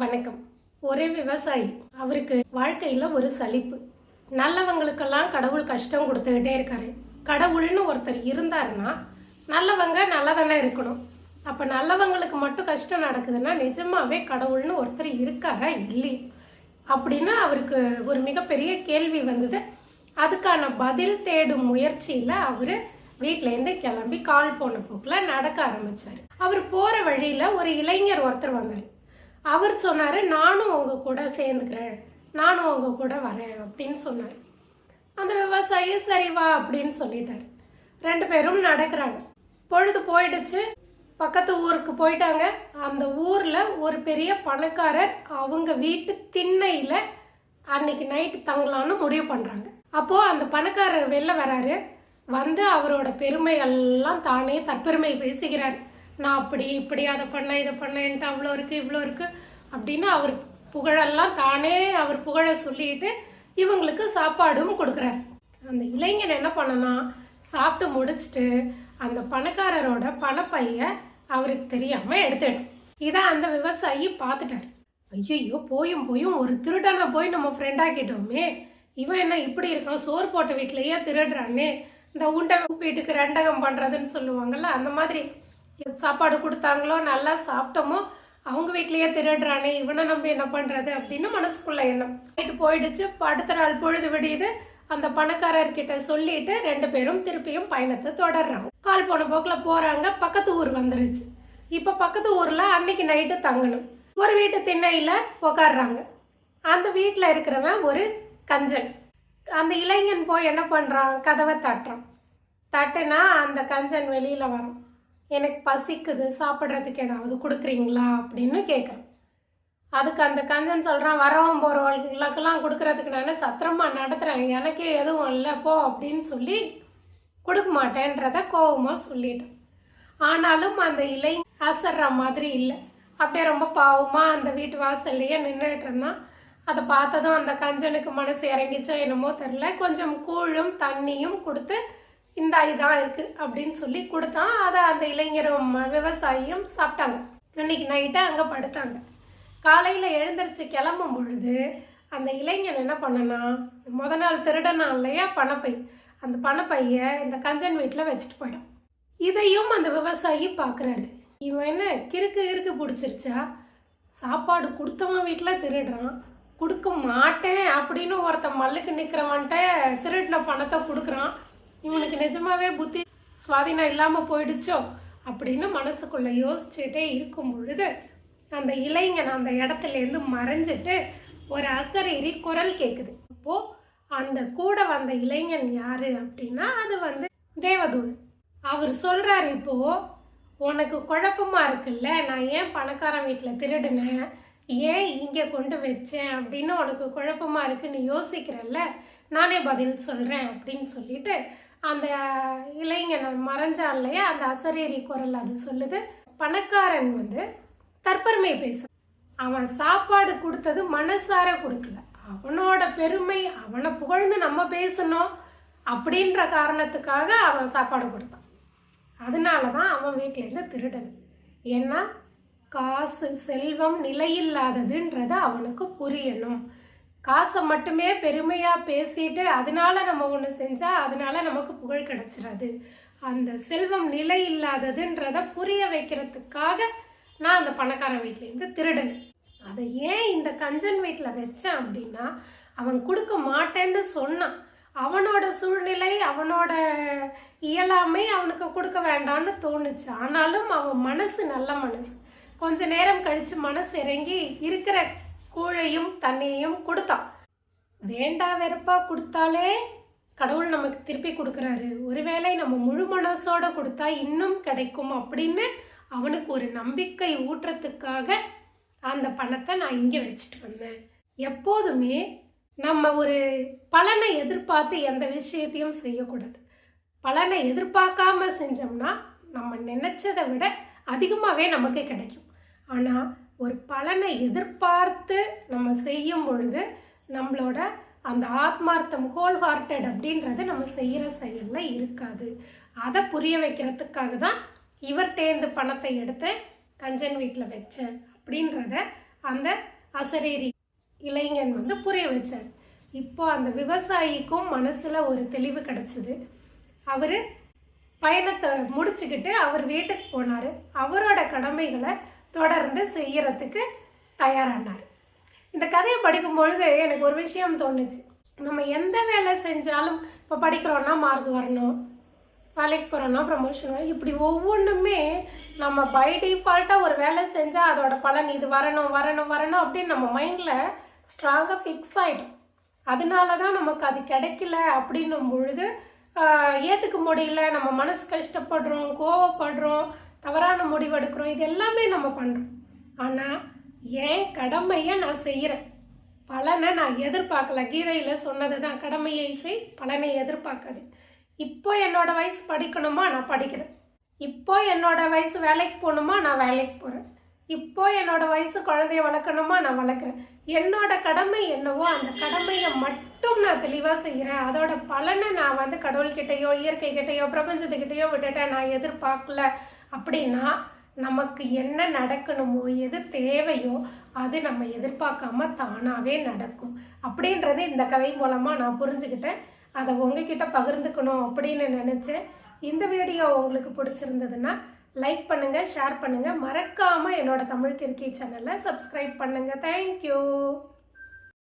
வணக்கம். ஒரே விவசாயி. அவருக்கு வாழ்க்கையில் ஒரு சலிப்பு. நல்லவங்களுக்கெல்லாம் கடவுள் கஷ்டம் கொடுத்துக்கிட்டே இருக்காரு. கடவுள்னு ஒருத்தர் இருந்தாருன்னா நல்லவங்க நல்லதானே இருக்கணும். அப்போ நல்லவங்களுக்கு மட்டும் கஷ்டம் நடக்குதுன்னா நிஜமாவே கடவுள்னு ஒருத்தர் இருக்காரா இல்லை அப்படின்னு அவருக்கு ஒரு மிகப்பெரிய கேள்வி வந்தது. அதுக்கான பதில் தேடும் முயற்சியில் அவர் வீட்டிலேருந்து கிளம்பி கால் போன போக்கில் நடக்க ஆரம்பித்தார் அவர் போகிற வழியில் ஒரு இளைஞர் ஒருத்தர் வந்தார். அவர் சொன்னார் நானும் அவங்க கூட சேர்ந்துக்கிறேன். நானும் அவங்க கூட வரேன் அப்படின்னு சொன்னார். அந்த விவசாயி சரி வா அப்படின்னு சொல்லிட்டார். ரெண்டு பேரும் நடக்கிறாங்க. பொழுது போயிடுச்சு. பக்கத்து ஊருக்கு போயிட்டாங்க. அந்த ஊரில் ஒரு பெரிய பணக்காரர் அவங்க வீட்டு திண்ணையில் அன்னைக்கு நைட்டு தங்கலான்னு முடிவு பண்ணுறாங்க அப்போது அந்த பணக்காரர் வெளில வராரு. வந்து அவரோட பெருமை எல்லாம் தானே தற்பெருமை பேசுகிறார். நான் அப்படி இப்படி அதை பண்ணேன் இதை பண்ணேன்ட்டு அவ்வளோ இருக்குது இவ்வளோ இருக்குது அப்படின்னு அவர் புகழெல்லாம் தானே அவர் புகழை சொல்லிட்டு இவங்களுக்கு சாப்பாடும் கொடுக்குறாரு. அந்த இளைஞன் என்ன பண்ணனா சாப்பிட்டு முடிச்சுட்டு அந்த பணக்காரரோட பணப்பைய அவருக்கு தெரியாமல் எடுத்துட்டார் இதை அந்த விவசாயி பார்த்துட்டாரு. ஐயோ போயும் போயும் ஒரு திருடனை போய் நம்ம ஃப்ரெண்டாக்கிட்டோமே இவன் என்ன இப்படி இருக்கான்? சோறு போட்ட வீட்டிலையே திருடுறானே. இந்த உண்டை வீட்டுக்கு ரெண்டகம் பண்ணுறதுன்னு சொல்லுவாங்கல்ல அந்த மாதிரி சாப்பாடு கொடுத்தாங்களோ நல்லா சாப்பிட்டோமோ அவங்க வீட்லயே திருடுறானே இவனை நம்ம என்ன பண்றது அப்படின்னு மனசுக்குள்ள எண்ணம். போயிட்டு போயிடுச்சு. அடுத்த நாள் பொழுது விடியுது. அந்த பணக்காரர்கிட்ட சொல்லிட்டு ரெண்டு பேரும் திருப்பியும் பயணத்தை தொடர்றாங்க. கால் போன போக்குல போறாங்க. பக்கத்து ஊர் வந்துருச்சு. இப்ப பக்கத்து ஊர்ல அன்னைக்கு நைட்டு தங்கணும். ஒரு வீட்டு திண்ணையில உக்காடுறாங்க அந்த வீட்டுல இருக்கிறவன் ஒரு கஞ்சன். அந்த இளைஞன் போய் என்ன பண்றான்? கதவை தட்டுறான். தட்டுனா அந்த கஞ்சன் வெளியில வரும் எனக்கு பசிக்குது சாப்பிட்றதுக்கு ஏதாவது கொடுக்குறீங்களா அப்படின்னு கேட்குறேன் அதுக்கு அந்த கஞ்சன் சொல்கிறான் வரவன் போகிறவங்களுக்கெல்லாம் கொடுக்குறதுக்கு நான் சத்திரமா நடத்துகிறேன் எனக்கே எதுவும் இல்லை போ அப்படின்னு சொல்லி கொடுக்க மாட்டேன்றத கோவமாக சொல்லிட்டேன். ஆனாலும் அந்த இலை அசர்ற மாதிரி இல்லை. அப்படியே ரொம்ப பாவமாக அந்த வீட்டு வாசல்லையே நின்றுட்டு இருந்தான். அதை பார்த்ததும் அந்த கஞ்சனுக்கு மனசு இறங்கிச்சோ என்னமோ தெரில கொஞ்சம் கூழும் தண்ணியும் கொடுத்து இந்த இதான் இருக்கு அப்படின்னு சொல்லி கொடுத்தான் அதை அந்த இளைஞரும் விவசாயியும் சாப்பிட்டாங்க. இன்னைக்கு நைட்டு அங்கே படுத்தாங்க. காலையில் எழுந்திரிச்சு கிளம்பும் பொழுது அந்த இளைஞன் என்ன பண்ணனா முத நாள் திருடனா இல்லையா பணப்பை அந்த பணப்பைய இந்த கஞ்சன் வீட்டில் வச்சுட்டு போயிட்டான். இதையும் அந்த விவசாயி பார்க்குறாரு இவன் என்ன கிறுக்கு கிறுக்கு பிடிச்சிருச்சா? சாப்பாடு கொடுத்தவன் வீட்டில் திருடுறான். கொடுக்க மாட்டேன் அப்படின்னு ஒருத்தன் மல்லுக்கு நிற்கிறவன்ட்ட திருடின பணத்தை கொடுக்குறான். இவனுக்கு நிஜமாவே புத்தி சுவாதீனம் இல்லாமல் போயிடுச்சோ அப்படின்னு மனசுக்குள்ள யோசிச்சுட்டே இருக்கும் பொழுது அந்த இளைஞன் அந்த இடத்துல இருந்து மறைஞ்சிட்டு ஒரு அசரீரி குரல் கேட்குது அப்போ அந்த கூட வந்த இளைஞன் யாரு அப்படின்னா அது வந்து தேவதூர் அவர் சொல்றாரு இப்போ உனக்கு குழப்பமா இருக்குல்ல நான் ஏன் பணக்காரன் வீட்டில் திருடினேன்? ஏன் இங்கே கொண்டு வச்சேன்? அப்படின்னு உனக்கு குழப்பமா இருக்குன்னு யோசிக்கிறல்ல நானே பதில் சொல்கிறேன் அப்படின்னு சொல்லிட்டு அந்த இளைஞன் மறைஞ்சான் இல்லையா? அந்த அசரேரி குரல் அது சொல்லுது. பணக்காரன் வந்து தற்பெருமை பேச அவன் சாப்பாடு கொடுத்தது மனசார கொடுக்கல. அவனோட பெருமை அவனை புகழ்ந்து நம்ம பேசணும் அப்படின்ற காரணத்துக்காக அவன் சாப்பாடு கொடுத்தான். அதனால தான் அவன் வீட்டிலேருந்து திருடன். ஏன்னா காசு செல்வம் நிலையில்லாததுன்றது அவனுக்கு புரியணும். காசை மட்டுமே பெருமையாக பேசிட்டு அதனால நம்ம ஒன்று செஞ்சால் அதனால நமக்கு புகழ் கிடைச்சிடாது அந்த செல்வம் நிலை இல்லாததுன்றத புரிய வைக்கிறதுக்காக நான் அந்த பணக்காரன் வீட்டிலேருந்து திருடன். அதை ஏன் இந்த கஞ்சன் வீட்டில் வச்சேன் அப்படின்னா அவன் கொடுக்க மாட்டேன்னு சொன்னான். அவனோட சூழ்நிலை அவனோட இயலாமை அவனுக்கு கொடுக்க வேண்டாம்னு தோணுச்சு. ஆனாலும் அவன் மனசு நல்ல மனசு. கொஞ்ச நேரம் கழித்து மனசு இறங்கி இருக்கிற கூழையும் தண்ணியையும் கொடுத்தான். வேண்டா வெறுப்பா கொடுத்தாலே கடவுள் நமக்கு திருப்பி கொடுக்குறாரு. ஒருவேளை நம்ம முழு மனசோட கொடுத்தா இன்னும் கிடைக்கும் அப்படின்னு அவனுக்கு ஒரு நம்பிக்கை ஊட்டுறதுக்காக அந்த பணத்தை நான் இங்கே வச்சுட்டு வந்தேன். எப்போதுமே நம்ம ஒரு பலனை எதிர்பார்த்து எந்த விஷயத்தையும் செய்யக்கூடாது. பலனை எதிர்பார்க்காம செஞ்சோம்னா நம்ம நினைச்சதை விட அதிகமாகவே நமக்கு கிடைக்கும். ஆனால் ஒரு பலனை எதிர்பார்த்து நம்ம செய்யும் பொழுது நம்மளோட அந்த ஆத்மார்த்தம் ஹோல் ஹார்ட்டட் அப்படின்றது நம்ம செய்கிற செயலில் இருக்காது. அதை புரிய வைக்கிறதுக்காக தான் இவர்கிட்டேருந்து பணத்தை எடுத்து கஞ்சன் வீட்டில் வச்சேன் அப்படின்றத அந்த அசரீரி இளைஞன் வந்து புரிய வச்சார். இப்போ அந்த விவசாயிக்கும் மனசில் ஒரு தெளிவு கிடச்சிது. அவர் பயணத்தை முடிச்சுக்கிட்டு அவர் வீட்டுக்கு போனார். அவரோட கடமைகளை தொடர்ந்து செய்யறதுக்கு தயாரானார். இந்த கதையை படிக்கும் பொழுது எனக்கு ஒரு விஷயம் தோணுச்சு. நம்ம எந்த வேலை செஞ்சாலும் இப்போ படிக்கிறோன்னா மார்க் வரணும் வேலைக்கு போகிறோன்னா ப்ரமோஷன் வரணும். இப்படி ஒவ்வொன்றுமே நம்ம பை டிஃபால்ட்டாக ஒரு வேலை செஞ்சால் அதோட பலன் இது வரணும் வரணும் வரணும் அப்படின்னு நம்ம மைண்டில் ஸ்ட்ராங்காக ஃபிக்ஸ் ஆகிடும் அதனால தான் நமக்கு அது கிடைக்கல அப்படின்னும் பொழுது ஏற்றுக்க முடியல. நம்ம மனசு கஷ்டப்படுறோம் கோவப்படுறோம். தவறான முடிவெடுக்கிறோம் இது எல்லாமே நம்ம பண்ணுறோம் ஆனால் என் கடமையை நான் செய்கிறேன் பலனை நான் எதிர்பார்க்கல. கீதையில் சொன்னது தான் கடமையை செய் பலனை எதிர்பார்க்காது. இப்போ என்னோட வயசு படிக்கணுமா? நான் படிக்கிறேன். இப்போ என்னோட வயசு வேலைக்கு போகணுமா? நான் வேலைக்கு போகிறேன் இப்போ என்னோட வயசு குழந்தைய வளர்க்கணுமா? நான் வளர்க்குறேன். என்னோட கடமை என்னவோ அந்த கடமையை மட்டும் நான் தெளிவாக செய்கிறேன் அதோட பலனை நான் வந்து கடவுள்கிட்டயோ இயற்கைக்கிட்டேயோ பிரபஞ்சத்துக்கிட்டேயோ விட்டுட்டேன். நான் எதிர்பார்க்கல. அப்படின்னா நமக்கு என்ன நடக்கணுமோ எது தேவையோ அது நம்ம எதிர்பார்க்காம தானாகவே நடக்கும். அப்படின்றது இந்த கதை மூலமாக நான் புரிஞ்சுக்கிட்டேன். அதை உங்ககிட்ட பகிர்ந்துக்கணும் அப்படின்னு நினச்சேன். இந்த வீடியோ உங்களுக்கு பிடிச்சிருந்ததுன்னா லைக் பண்ணுங்கள் ஷேர் பண்ணுங்கள் மறக்காமல் என்னோட தமிழ் கிறுக்கி சேனலை சப்ஸ்கிரைப் பண்ணுங்கள் தேங்க்யூ